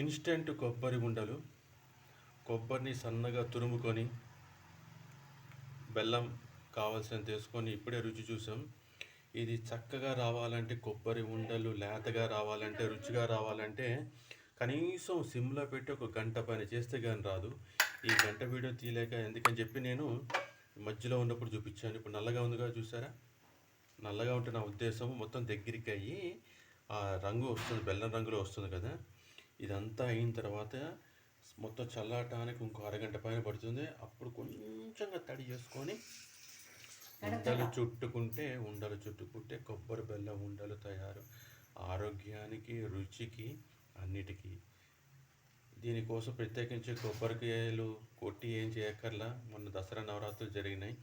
Instant కొబ్బరి ఉండలు కొబ్బరిని సన్నగా తురుముకొని బెల్లం కావాల్సినంత వేసుకొని ఇప్పుడే రుచి చూసాం. ఇది చక్కగా రావాలంటే కొబ్బరి ఉండలు లేతగా రావాలంటే రుచిగా రావాలంటే కనీసం సిమ్లో పెట్టి ఒక గంట పని చేస్తే కానీ రాదు. ఈ గంట వీడియో తీయలేక ఎందుకని చెప్పి నేను మధ్యలో ఉన్నప్పుడు చూపించాను. ఇప్పుడు నల్లగా ఉందిగా చూసారా? నల్లగా ఉంటే నా ఉద్దేశం మొత్తం దగ్గరికి అయ్యి ఆ రంగు వస్తుంది బెల్లం రంగులో వస్తుంది కదా. ఇదంతా అయిన తర్వాత మొత్తం చల్లారటానికి ఇంకో అరగంట పైన పడుతుంది. అప్పుడు కొంచెంగా తడి చేసుకొని ఉండలు చుట్టుకుంటే ఉండలు చుట్టుకుంటే కొబ్బరి బెల్లం ఉండలు తయారు. ఆరోగ్యానికి రుచికి అన్నిటికీ. దీనికోసం ప్రత్యేకించి కొబ్బరికాయలు కొట్టి ఏం చేయక్కర్లా. మొన్న దసరా నవరాత్రులు జరిగినాయి.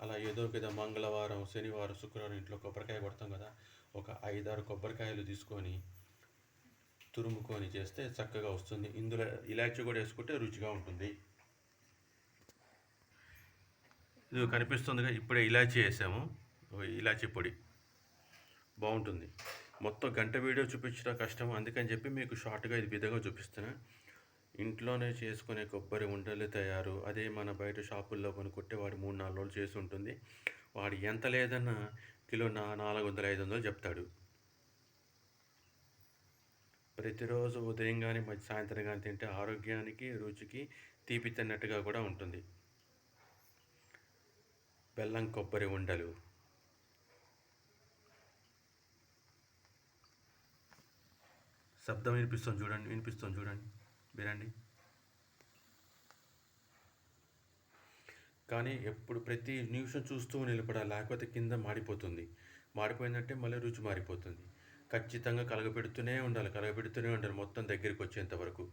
అలా ఏదో ఒక మంగళవారం శనివారం శుక్రవారం ఇంట్లో కొబ్బరికాయ కొడతాం కదా. ఒక ఐదారు కొబ్బరికాయలు తీసుకొని తురుముకొని చేస్తే చక్కగా వస్తుంది. ఇందులో ఇలాచీ కూడా వేసుకుంటే రుచిగా ఉంటుంది. ఇది కనిపిస్తుందిగా ఇప్పుడే ఇలాచీ వేసాము. ఓ ఇలాచీ పొడి. బాగుంటుంది. మొత్తం గంట వీడియో చూపించడం కష్టం. అందుకని చెప్పి మీకు షార్ట్గా ఇది విధంగా చూపిస్తున్నా. ఇంట్లోనే చేసుకునే కొబ్బరి ఉండలు తయారు. అదే మన బయట షాపుల్లో కొనుక్కుంటే వాడు మూడు నాలుగు రోజులు చేసి ఉంటుంది. వాడు ఎంత లేదన్నా కిలో నా నాలుగు వందల ఐదు వందలు చెప్తాడు. ప్రతిరోజు ఉదయం కానీ మధ్య సాయంత్రం కానీ తింటే ఆరోగ్యానికి రుచికి తీపి తిన్నట్టుగా కూడా ఉంటుంది. బెల్లం కొబ్బరి ఉండలు. శబ్దం వినిపిస్తుంది చూడండి వినిపిస్తుంది చూడండి వినండి. కానీ ఎప్పుడు ప్రతి నిమిషం చూస్తూ నిలబడాలి లేకపోతే కింద మాడిపోతుంది. మాడిపోయిందంటే మళ్ళీ రుచి మారిపోతుంది. ఖచ్చితంగా కలగపెడుతూనే ఉండాలి కలగపెడుతూనే ఉండాలి మొత్తం దగ్గరికి వచ్చేంత వరకు.